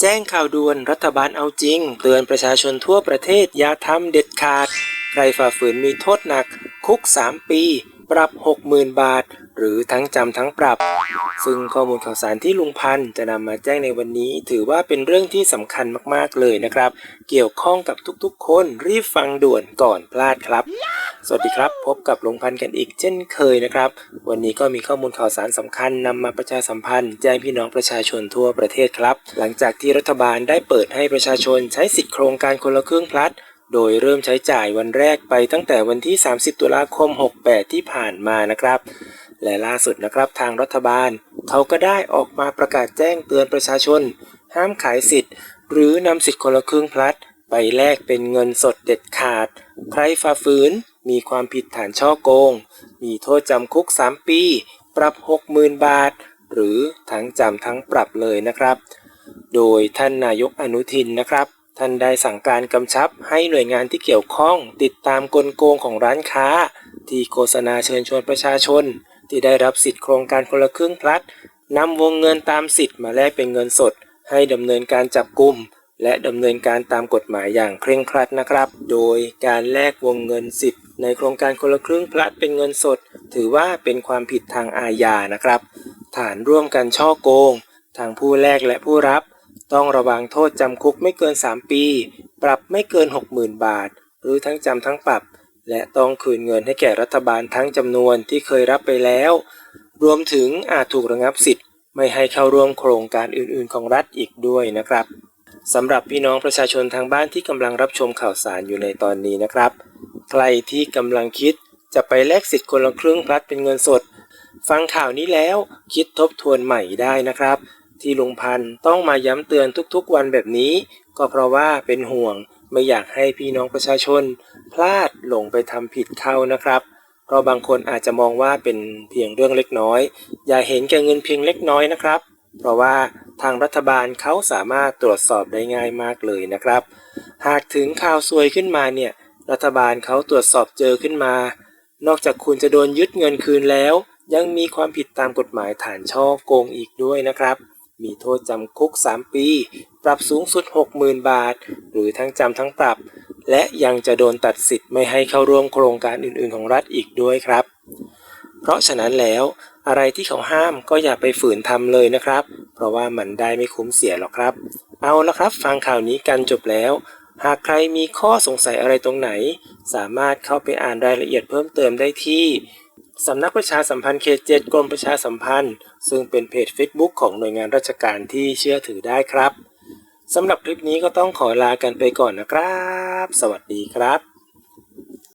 แจ้งข่าวด่วนรัฐบาลเอาจริง เตือนประชาชนทั่วประเทศอย่าทำเด็ดขาด ใครฝ่าฝืนมีโทษหนัก คุก 3 ปี ปรับ 60,000 บาท หรือทั้งจำทั้งปรับ ซึ่งข้อมูลข่าวสารที่ลุงพันธ์จะนำมาแจ้งในวันนี้ ถือว่าเป็นเรื่องที่สำคัญมากๆเลยนะครับ เกี่ยวข้องกับทุกๆ คนรีบฟังด่วนก่อนพลาดครับ สวัสดีครับ พบกับลุงพันธ์กันอีกเช่นเคยนะครับ วันนี้ก็มีข้อมูลข่าวสารสำคัญนำมาประชาสัมพันธ์ แจ้งพี่น้องประชาชนทั่วประเทศครับ หลังจากที่รัฐบาลได้เปิดให้ประชาชนใช้สิทธิโครงการคนละครึ่งพลัด โดยเริ่มใช้จ่ายวันแรกไปตั้งแต่วันที่ 30 ตุลาคม 68 ที่ผ่านมานะครับ และล่าสุดนะครับทางรัฐบาล เขาก็ได้ออกมาประกาศแจ้งเตือนประชาชน ห้ามขายสิทธิ์ หรือนำสิทธิ์คนละครึ่งพลัด ไปแลกเป็นเงินสดเด็ดขาด ใครฝ่าฝืน มีความผิดฐานช่อโกง มีโทษจำคุก 3 ปี ปรับ 60,000 บาท หรือทั้งจำทั้งปรับเลยนะครับ โดยท่านนายกอนุทินนะครับ ท่านได้สั่งการกำชับให้หน่วยงานที่เกี่ยวข้อง ติดตามกลโกงของร้านค้า ที่โฆษณาเชิญชวนประชาชน ที่ได้รับสิทธิโครงการคนละครึ่งพลัดนำวงเงินตามสิทธิ์มาแลกเป็นเงินสด ให้ดำเนินการจับกลุ่มและดำเนินการตามกฎหมายอย่างเคร่งครัดนะครับ โดยการแลกวงเงินสิทธิ์ในโครงการคนละครึ่งพลัดเป็นเงินสด ถือว่าเป็นความผิดทางอาญานะครับ ฐานร่วมกันช่อโกง ทางผู้แลกและผู้รับ ต้องระวังโทษจำคุกไม่เกิน 3 ปี ปรับไม่เกิน 60,000 บาท หรือทั้งจำทั้งปรับ และต้องคืนเงินให้แก่รัฐบาลทั้งจำนวนที่เคยรับไปแล้ว รวมถึงอาจถูกระงับสิทธิ์ ไม่ให้เข้าร่วมโครงการอื่น ๆ ของรัฐอีกด้วยนะครับสำหรับพี่น้องประชาชนทางบ้านที่กำลังรับชมข่าวสารอยู่ในตอนนี้นะครับ ใครที่กำลังคิดจะไปแลกสิทธิ์คนละครึ่งพลัดเป็นเงินสด ฟังข่าวนี้แล้วคิดทบทวนใหม่ได้นะครับ ที่ลุงพันธ์ต้องมาย้ำเตือนทุกๆวันแบบนี้ ก็เพราะว่าเป็นห่วงไม่อยากให้พี่น้องประชาชน พลาดหลงไปทำผิดเข้านะครับ เพราะบางคนอาจจะมองว่าเป็นเพียงเรื่องเล็กน้อย อย่าเห็นแก่เงินเพียงเล็กน้อยนะครับ เพราะว่าทางรัฐบาลเขาสามารถตรวจสอบได้ง่ายมากเลยนะครับ หากถึงข่าวซวยขึ้นมาเนี่ยรัฐบาลเขาตรวจสอบเจอขึ้นมา นอกจากคุณจะโดนยึดเงินคืนแล้ว ยังมีความผิดตามกฎหมายฐานช่อโกงอีกด้วยนะครับ มีโทษจำคุก 3 ปี ปรับสูงสุด 60,000 บาท หรือทั้งจำทั้งปรับ และยังจะโดนตัดสิทธิ์ไม่ให้เข้าร่วมโครงการอื่นๆ ของรัฐอีกด้วยครับ เพราะฉะนั้นแล้วอะไรที่เขาห้ามก็อย่าไปฝืนทำเลยนะครับ เพราะว่ามันได้ไม่คุ้มเสียหรอกครับ เอาละครับ ฟังข่าวนี้กันจบแล้ว หากใครมีข้อสงสัยอะไรตรงไหน สามารถเข้าไปอ่านรายละเอียดเพิ่มเติมได้ที่ สำนักประชาสัมพันธ์เขตเจ็ดกรมประชาสัมพันธ์ ซึ่งเป็นเพจ Facebook ของหน่วยงานราชการที่เชื่อถือได้ครับสำหรับคลิปนี้ก็ต้องขอลากันไปก่อนนะครับ สวัสดีครับ